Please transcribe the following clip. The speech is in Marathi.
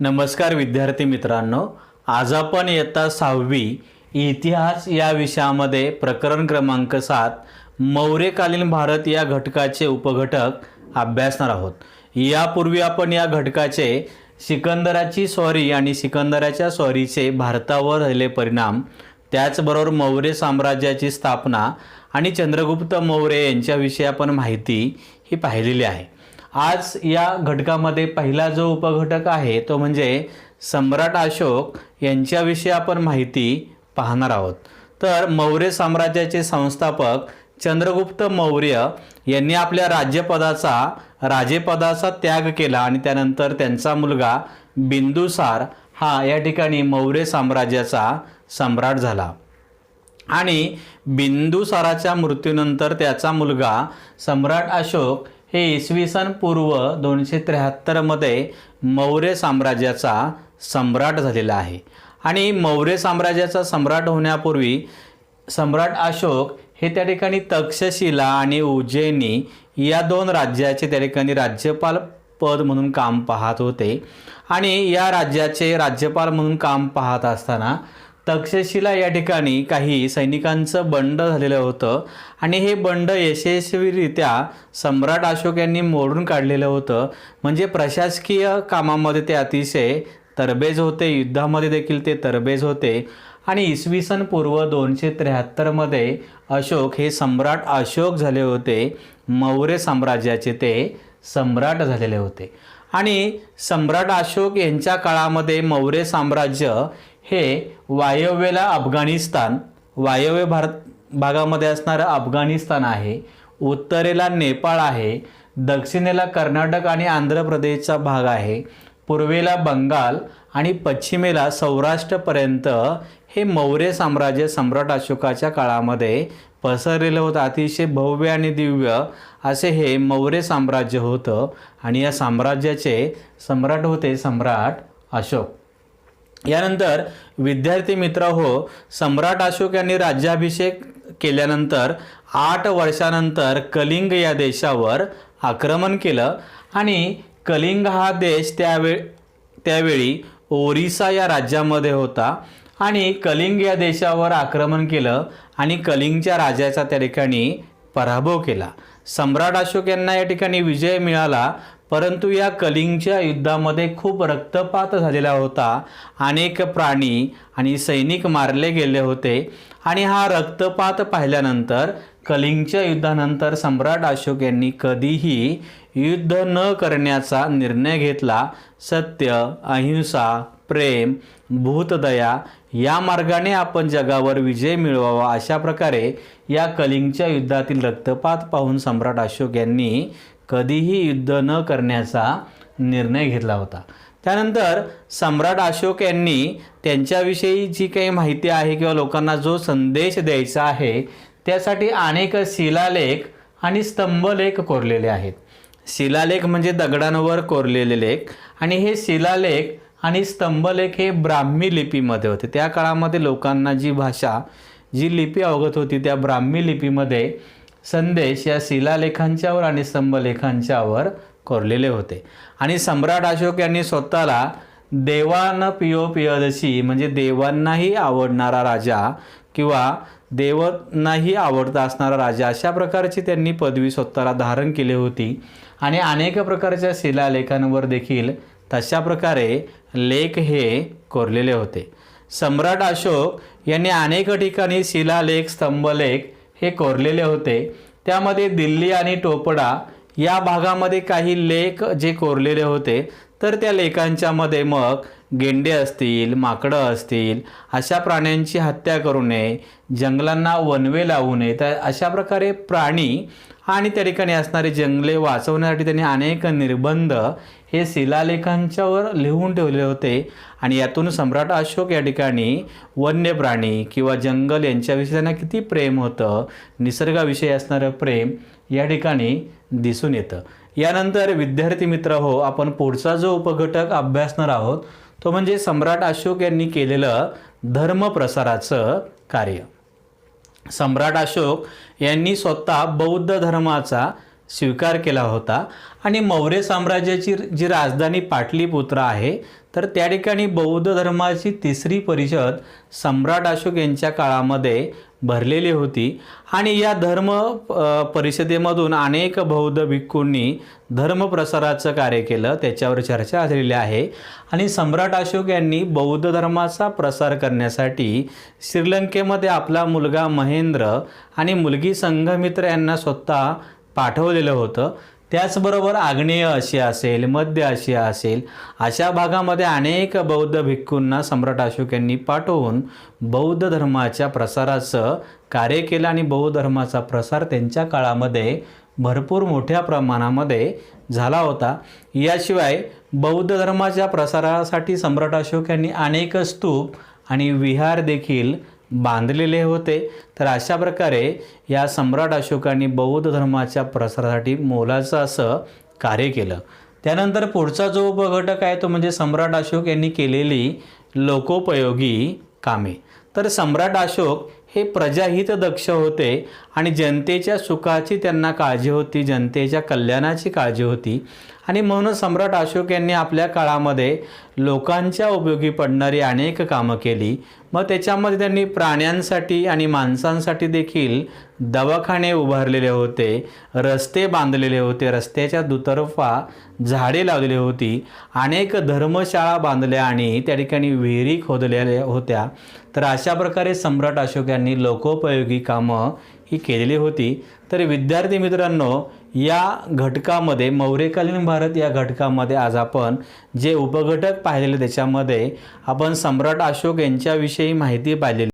नमस्कार विद्यार्थी मित्रांनो आज आपण इयत्ता सहावी इतिहास या विषयामध्ये प्रकरण क्रमांक सात मौर्यकालीन भारत या घटकाचे उपघटक अभ्यासणार आहोत. यापूर्वी आपण या घटकाचे सिकंदराची स्वारी आणि सिकंदराच्या स्वारीचे भारतावर झालेले परिणाम त्याचबरोबर मौर्य साम्राज्याची स्थापना आणि चंद्रगुप्त मौर्य यांच्याविषयी आपण माहिती ही पाहिलेली आहे. आज या घटकामध्ये पहिला जो उपघटक आहे तो म्हणजे सम्राट अशोक यांच्याविषयी आपण माहिती पाहणार आहोत. तर मौर्य साम्राज्याचे संस्थापक चंद्रगुप्त मौर्य यांनी आपल्या राज्यपदाचा राजेपदाचा त्याग केला आणि त्यानंतर त्यांचा मुलगा बिंदुसार हा या ठिकाणी मौर्य साम्राज्याचा सम्राट झाला. आणि बिंदुसाराच्या मृत्यूनंतर त्याचा मुलगा सम्राट अशोक हे इसवी सन पूर्व दोनशे त्र्याहत्तरमध्ये मौर्य साम्राज्याचा सम्राट झालेला आहे. आणि मौर्य साम्राज्याचा सम्राट होण्यापूर्वी सम्राट अशोक हे त्या ठिकाणी तक्षशिला आणि उज्जैनी या दोन राज्याचे त्या ठिकाणी राज्यपाल पद म्हणून काम पाहत होते. आणि या राज्याचे राज्यपाल म्हणून काम पाहत असताना तक्षशिला या ठिकाणी काही सैनिकांचं बंड झालेलं होतं आणि हे बंड यशस्वीरित्या सम्राट अशोक यांनी मोडून काढलेलं होतं. म्हणजे प्रशासकीय कामामध्ये ते अतिशय तरबेज होते युद्धामध्ये देखील ते तरबेज होते. आणि इसवी सन पूर्व दोनशे त्र्याहत्तरमध्ये अशोक हे सम्राट अशोक झाले होते. मौर्य साम्राज्याचे ते सम्राट झालेले होते. आणि सम्राट अशोक यांच्या काळामध्ये मौर्य साम्राज्य हे वायव्येला अफगाणिस्तान वायव्य भारत भागामध्ये असणारं अफगाणिस्तान आहे. उत्तरेला नेपाळ आहे. दक्षिणेला कर्नाटक आणि आंध्र प्रदेशचा भाग आहे. पूर्वेला बंगाल आणि पश्चिमेला सौराष्ट्रपर्यंत हे मौर्य साम्राज्य सम्राट अशोकाच्या काळामध्ये पसरलेलं होतं. अतिशय भव्य आणि दिव्य असे हे मौर्य साम्राज्य होतं. आणि या साम्राज्याचे सम्राट होते सम्राट अशोक. यानंतर विद्यार्थी मित्र हो सम्राट अशोक यांनी राज्याभिषेक केल्यानंतर आठ वर्षानंतर कलिंग या देशावर आक्रमण केलं आणि कलिंग हा देश त्यावे त्यावेळी ओरिसा या राज्यामध्ये होता आणि कलिंग या देशावर आक्रमण केलं आणि कलिंगच्या राजाचा त्या ठिकाणी पराभव केला. सम्राट अशोक यांना या ठिकाणी विजय मिळाला. परंतु या कलिंगच्या युद्धामध्ये खूप रक्तपात झालेला होता. अनेक प्राणी आणि सैनिक मारले गेले होते. आणि हा रक्तपात पाहिल्यानंतर कलिंगच्या युद्धानंतर सम्राट अशोक यांनी कधीही युद्ध न करण्याचा निर्णय घेतला. सत्य अहिंसा प्रेम भूतदया या मार्गाने आपण जगावर विजय मिळवावा अशा प्रकारे या कलिंगच्या युद्धातील रक्तपात पाहून सम्राट अशोक यांनी कधीही युद्ध न करण्याचा निर्णय घेतला होता. त्यानंतर सम्राट अशोक यांनी त्यांच्याविषयी जी काही माहिती आहे किंवा लोकांना जो संदेश द्यायचा आहे त्यासाठी अनेक शिलालेख आणि स्तंभलेख कोरलेले आहेत. शिलालेख म्हणजे दगडांवर कोरलेले लेख आणि हे शिलालेख आणि स्तंभलेख हे ब्राह्मी लिपीमध्ये होते. त्या काळामध्ये लोकांना जी भाषा जी लिपी अवगत होती त्या ब्राह्मी लिपीमध्ये संदेश या शिलालेखांच्यावर आणि स्तंभलेखांच्यावर कोरलेले होते. आणि सम्राट अशोक यांनी स्वतःला देवान पियो पियदशी म्हणजे देवांनाही आवडणारा राजा किंवा देवांनाही आवडता असणारा राजा अशा प्रकारची त्यांनी पदवी स्वतःला धारण केली होती. आणि अनेक प्रकारच्या शिलालेखांवर देखील तशा प्रकारे लेख हे कोरलेले होते. सम्राट अशोक यांनी अनेक ठिकाणी शिलालेख स्तंभलेख हे कोरलेले होते. त्यामध्ये दिल्ली आणि टोपडा या भागामध्ये काही लेख जे कोरलेले होते. तर त्या लेखांच्यामध्ये मग गेंडे असतील माकडं असतील अशा प्राण्यांची हत्या करू नये जंगलांना वनवे लावू नये. तर अशा प्रकारे प्राणी आणि त्या ठिकाणी असणारे जंगले वाचवण्यासाठी त्यांनी अनेक निर्बंध हे शिलालेखांच्यावर लिहून ठेवले होते. आणि यातून सम्राट अशोक या ठिकाणी वन्य प्राणी किंवा जंगल यांच्याविषयी त्यांना किती प्रेम होतं निसर्गाविषयी असणारं प्रेम या ठिकाणी दिसून येतं. यानंतर विद्यार्थी मित्र हो आपण पुढचा जो उपघटक अभ्यासणार आहोत तो म्हणजे सम्राट अशोक यांनी केलेलं धर्मप्रसाराचं कार्य. सम्राट अशोक यांनी स्वतः बौद्ध धर्माचा स्वीकार केला होता आणि मौर्य साम्राज्याची जी राजधानी पाटलीपुत्र आहे तर त्या ठिकाणी बौद्ध धर्माची तिसरी परिषद सम्राट अशोक यांच्या काळामध्ये भरलेली होती. आणि या धर्म परिषदेमधून अनेक बौद्ध भिक्खूंनी धर्मप्रसाराचं कार्य केलं. त्याच्यावर चर्चा झालेली आहे. आणि सम्राट अशोक यांनी बौद्ध धर्माचा प्रसार करण्यासाठी श्रीलंकेमध्ये आपला मुलगा महेंद्र आणि मुलगी संघमित्र यांना स्वतः पाठवलेलं होतं. त्याचबरोबर आग्नेय आशिया असेल मध्य आशिया असेल अशा भागामध्ये अनेक बौद्ध भिक्खूंना सम्राट अशोक यांनी पाठवून बौद्ध धर्माच्या प्रसाराचं कार्य केलं आणि बौद्ध धर्माचा प्रसार त्यांच्या काळामध्ये भरपूर मोठ्या प्रमाणामध्ये झाला होता. याशिवाय बौद्ध धर्माच्या प्रसारासाठी सम्राट अशोक यांनी अनेक स्तूप आणि विहार देखील बांधलेले होते. तर अशा प्रकारे या सम्राट अशोकांनी बौद्ध धर्माच्या प्रसारासाठी मोलाचं असं कार्य केलं. त्यानंतर पुढचा जो उपघटक आहे तो म्हणजे सम्राट अशोक यांनी केलेली लोकोपयोगी कामे. तर सम्राट अशोक हे प्रजाहित दक्ष होते. आणि जनतेच्या सुखाची त्यांना काळजी होती जनतेच्या कल्याणाची काळजी होती. आणि म्हणून सम्राट अशोक यांनी आपल्या काळामध्ये लोकांच्या उपयोगी पडणारी अनेक कामं केली. मग त्याच्यामध्ये त्यांनी प्राण्यांसाठी आणि माणसांसाठी देखील दवाखाने उभारलेले होते रस्ते बांधलेले होते रस्त्याच्या दुतर्फा झाडे लावलेली होती अनेक धर्मशाळा बांधल्या आणि त्या ठिकाणी विहिरी खोदलेल्या होत्या. तर अशा प्रकारे सम्राट अशोक यांनी लोकोपयोगी कामं ही केलेली होती. तर विद्यार्थी मित्रांनो या घटकामध्ये मौर्यकालीन भारत या घटकामध्ये आज आपण जे उपघटक पाहिलेले त्याच्यामध्ये आपण सम्राट अशोक यांच्याविषयी माहिती पाहिलेली